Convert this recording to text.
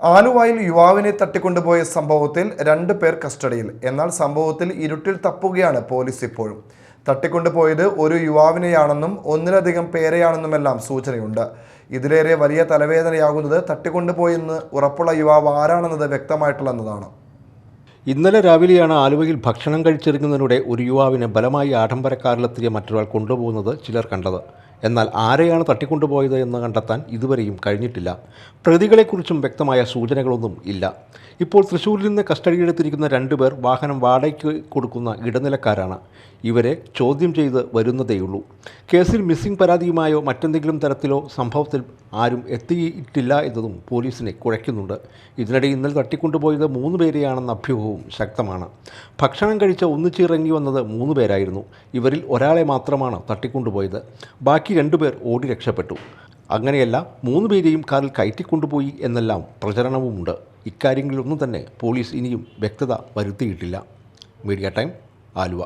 ആലുവായിൽ യുവാവിനെ തട്ടിക്കൊണ്ടുപോയ സംഭവത്തിൽ രണ്ട് പേർ കസ്റ്റഡിയിൽ. എന്നാൽ സംഭവത്തിൽ ഇരുട്ടിൽ തപ്പുകയാണ് പോലീസ് ഇപ്പോഴും. തട്ടിക്കൊണ്ടുപോയത് ഒരു യുവാവിനെയാണെന്നും ഒന്നിലധികം പേരെയാണെന്നുമെല്ലാം സൂചനയുണ്ട്. ഇതിലേറെ വലിയ തലവേദനയാകുന്നത് തട്ടിക്കൊണ്ടുപോയെന്ന് ഉറപ്പുള്ള യുവാവ് ആരാണെന്നത് വ്യക്തമായിട്ടുള്ളതാണ്. ഇന്നലെ രാവിലെയാണ് ആലുവയിൽ ഭക്ഷണം കഴിച്ചിറങ്ങുന്നതിനിടെ ഒരു യുവാവിനെ ബലമായി ആഡംബരക്കാരിലെത്തിയ മറ്റൊരാൾ കൊണ്ടുപോകുന്നത് ചിലർ കണ്ടത്. എന്നാൽ ആരെയാണ് തട്ടിക്കൊണ്ടുപോയത് എന്ന് കണ്ടെത്താൻ ഇതുവരെയും കഴിഞ്ഞിട്ടില്ല. പ്രതികളെക്കുറിച്ചും വ്യക്തമായ സൂചനകളൊന്നും ഇല്ല. ഇപ്പോൾ തൃശ്ശൂരിൽ നിന്ന് കസ്റ്റഡിയിലെടുത്തിരിക്കുന്ന രണ്ടുപേർ വാഹനം വാടകയ്ക്ക് കൊടുക്കുന്ന ഇടനിലക്കാരാണ്. ഇവരെ ചോദ്യം ചെയ്ത് വരുന്നതേയുള്ളൂ. കേസിൽ മിസ്സിംഗ് പരാതിയുമായോ മറ്റെന്തെങ്കിലും തരത്തിലോ സംഭവത്തിൽ ആരും എത്തിയിട്ടില്ല എന്നതും പോലീസിനെ കുഴയ്ക്കുന്നുണ്ട്. ഇതിനിടെ ഇന്നലെ തട്ടിക്കൊണ്ടുപോയത് മൂന്ന് പേരെയാണെന്ന അഭ്യൂഹവും ശക്തമാണ്. ഭക്ഷണം കഴിച്ച ഒന്നിച്ചിറങ്ങി വന്നത് മൂന്ന് പേരായിരുന്നു. ഇവരിൽ ഒരാളെ മാത്രമാണ് തട്ടിക്കൊണ്ടുപോയത്. ബാക്കി രണ്ടുപേർ ഓടി രക്ഷപ്പെട്ടു. അങ്ങനെയല്ല മൂന്ന് പേരെയും കാറിൽ കയറ്റിക്കൊണ്ടുപോയി എന്നെല്ലാം പ്രചരണവുമുണ്ട്. ഇക്കാര്യങ്ങളിലൊന്നും തന്നെ പോലീസ് ഇനിയും വ്യക്തത വരുത്തിയിട്ടില്ല. Media time Aluva.